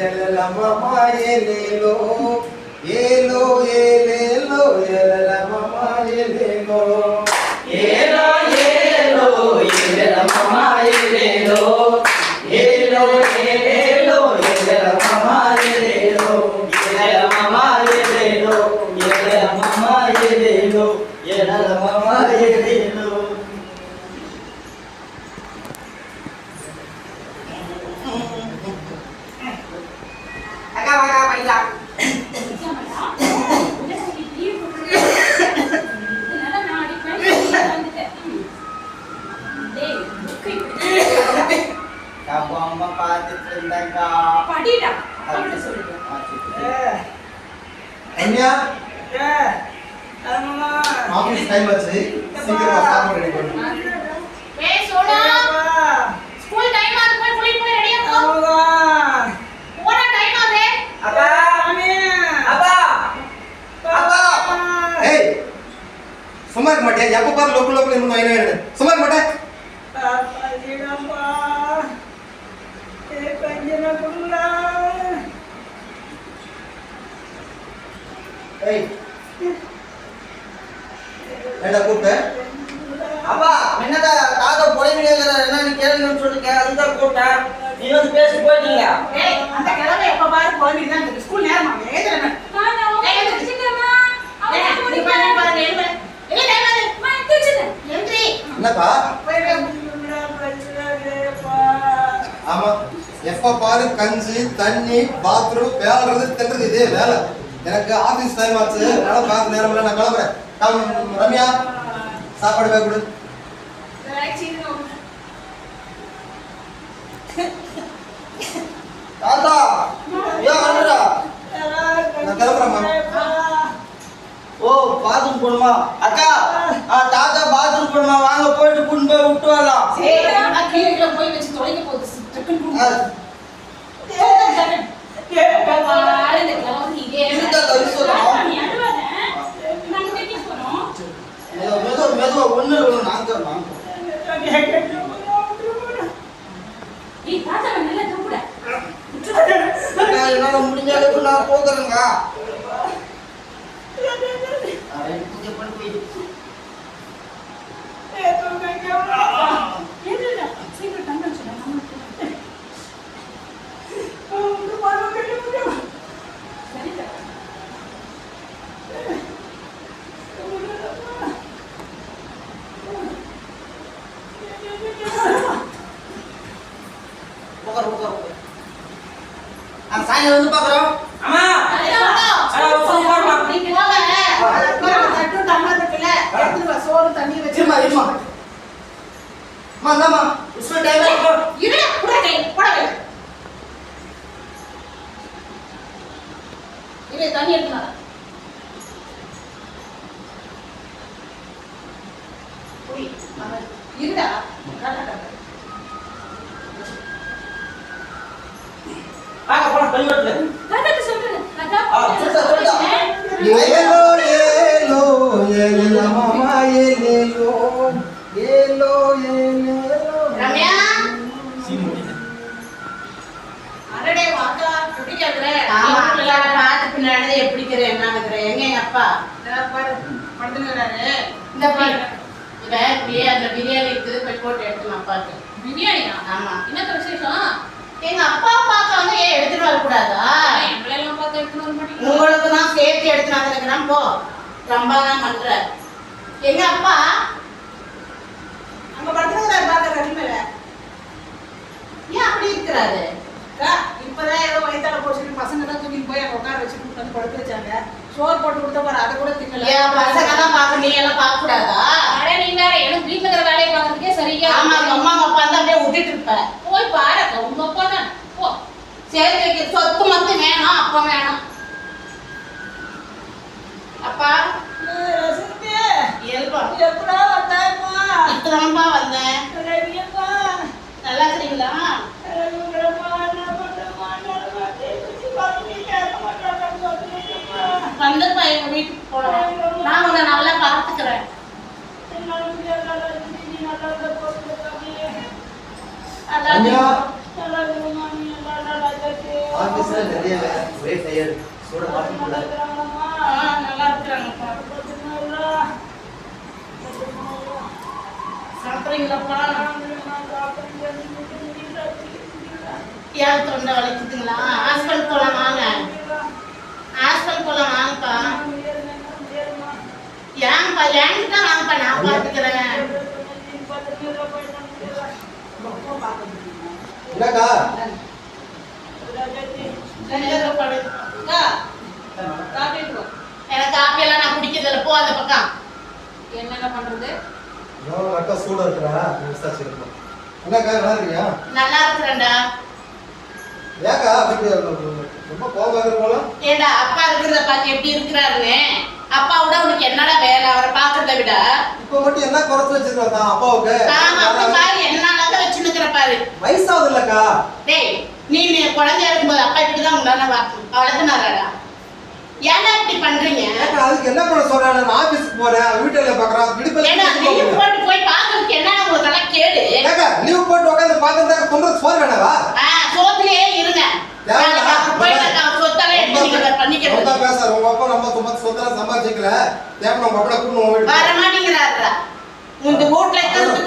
ఎలల మమ ఎలేలో ఏలో ఏలేలో ఎలల మమ ఎలేలో ఏలో ఏలో ఎలల మమ ఎలేలో ఏలో ఏ ஆபீஸ் டைம் ஆச்சு. சீக்கிரமா சாப்பாடு ரெடி பண்ணு. ஏய் சோனா. ஸ்கூல் டைம் ஆகுது போய் குளி போய் ரெடியா போ. போனா டைம் ஆகுது. அப்பா. அப்பா. அப்பா. ஏய் சும்மா இருக்க எப்ப பாரு லோக்கு லோக்கு இன்னும் வயலே இருக்கு சும்மா மாட்டே பாப்பா ஜீடாப்பா ஏ பஞ்சன குல்லா ஏய் ஏடா கூப்பிட்ட? அப்பா என்னடா தாத்தா பொய் விளையாடுற என்ன நீ கேளுங்கன்னு சொல்லிருக்க அதுதான் கூப்பிட்டேன். நீ வந்து பேசி போயிட்டீங்க அந்த கிழமை எப்ப பாரு குழந்தைங்க தான் இருக்கு. ஸ்கூல் நேரமா? என்னப்பா? ஆமா. எப்ப பாரு கஞ்சி தண்ணி பாத்ரூம் வேலைறது தின்றது இதே வேலை. எனக்கு ஆபீஸ் டைம் ஆச்சு. அதனால நேரம் நான் கிளம்புறேன். கிளம்பு, ரம்யா சாப்பாடு போய் கொடு. தாத்தா ஏன் நான் கிளம்புறேம்மா. ஓ பாத்ரூம் போகணுமா அக்கா ஆ தாத்தா பாத்ரூம் போகணுமா வாங்க போயிட்டு கூட்டு போய் விட்டு வரலாம். போய் வச்சு தொலைக்க போகுது ஒண்ணு ஒண்ணு நாங்க வாங்க. அக்கா, என்னால முடிஞ்ச அளவுக்கு நான் போகிறேங்க பூஜை பண்ணி போய் உட்காரு உட்காரு உட்காரு. ஆ சாயங்காலம் வந்து பார்க்குறோம் அம்மா சோறு தண்ணி ஆகும் இருடா, சொல்லுடா. ஏலோ ஏலோ ஏலோ ஏலேலோ ரம்யா? அடடே, வாக்கா, எப்படி கேக்குற? ஆமா அக்கா பார்த்து பின்னாடி எப்படி இருக்கிற என்ன இருக்கிற எங்க எங்க அப்பா பாரு, படுத்துனுக்குறாரு. இந்த பாரு அந்த பிரியாணி இருக்குது போய் போட்டு எடுத்து நான் பாத்து பிரியாணியா? ஆமா என்னத்த விசேஷம்? எங்க அப்பா பார்க்க வந்து ஏன் எடுத்துட்டு வரக்கூடாதா? உங்களுக்கு நான் சேர்த்து எடுத்து வந்துருக்கிறேன். போ. ரொம்ப தான் பண்ற. எங்க அப்பா? அங்க படுத்துனுக்குறாரு, பாக்க கட்டில் மேல. ஏன் அப்படி இருக்கிறாரு? அக்கா, இப்பதான் ஏதோ வயித்தால போச்சுன்னு பசங்க தான் தூக்கிட்டு போய் அங்க உட்கார வச்சு கூட்டிட்டு வந்து படுக்க வச்சாங்க. சோறு போட்டு கொடுத்த பாரு அதை கூட தின்னல. ஏன் பசங்க தான் பார்க்க நீ எல்லாம் பார்க்க கூடாதா? அட, நீ வேற, எனக்கு வீட்டுல இருக்கிற வேலையை பார்க்கறதுக்கே சரியா ஆமா அம்மா அப்பா தான் அப்படியே விட்டுட்டு இருப்ப. போய் பாரு அக்கா, உங்க அப்பா தான். போ. சேர்த்து வைக்க சொத்து மட்டும் வேணும் அப்பா வேணும் அப்பா எப்படா? இப்பதான்ப்பா வந்தேன் நல்லா பார்த்து சொல்றீங்கம்மா. வந்துப்பா எங்க வீட்டுக்கு போலாம் நான் உன்னை நல்லா பார்த்துக்கிறேன் என்னால முடியாத நீ நல்லா இருந்தா போதும் சாமி. நல்லா அண்ணா. இருக்கு. நல்லா இருக்குமா, நீ நல்லா நல்லா இருக்கு. ஆபீஸ்ல நிறைய வேலை ஒரே டயர்டு சூட காஃபி கூட ஆ, நல்லா இருக்கிறாங்கப்பா சாப்பிட்றீங்களாப்பா ஏன் தொண்டை வலிக்குதுங்களா? ஹாஸ்பிட்டல் போலாம் வாங்க. ஹாஸ்பிட்டல் போலாம் வாங்கப்பா. ஏன்ப்பா என்கிட்ட தான் வாங்கப்பா நான் பார்த்துக்கிறேன் என்னக்கா? அக்கா, காப்பி. எனக்கு காப்பியெல்லாம் நான் குடிக்கிறதில்ல. போ அந்த பக்கம். என்னங்க பண்றது? அக்கா சூடா இருக்கிறா விசாரிச்சிருக்கோம் என்னக்கா நல்லா இருக்கியா? நல்லா இருக்கிறேன்டா. ஏக்கா ரொம்ப கோபம் போல. ஏண்டா அப்பா இருக்கிறத பார்த்து எப்படி இருக்கிறாருன்னு அப்பாவோட உனக்கு என்னடா வேலை? அவரை பார்க்கறத விட. இப்போ மட்டும் என்ன குறைச்சு வச்சிருக்கோம் தான் அப்பாவுக்கு? ஆமா அப்ப பாரு என்னால பாரு வயசாகுது இல்லக்கா டேய் நீ நீ குழந்தையா இருக்கும்போது அப்பா இப்படிதான் உங்களால வளர்த்துனாரடா? ஏன்டா இப்படி பண்றீங்க? அதுக்கு என்ன பண்ண சொல்றேன்? நான் ஆபீஸ்க்கு போறேன். வீட்டுல பாக்குறேன் ஏன்னா லீவ் விடுப்பு போட்டு போய் பார்க்கறதுக்கு என்ன உங்களுக்கு எல்லாம் கேடு? ஏக்கா லீவ் போட்டு உட்காந்து பாக்குறதா கொண்டு சோறு வேணாவா? சோத்துலயே இருங்க. பேசுற உங்க அப்பா நம்ம சொத்தெல்லாம் சம்பாதிக்கல தேவை உங்க அப்பா உங்க வர மாட்டேங்கிறாருடா. இந்த வீட்டுல இருக்கிறது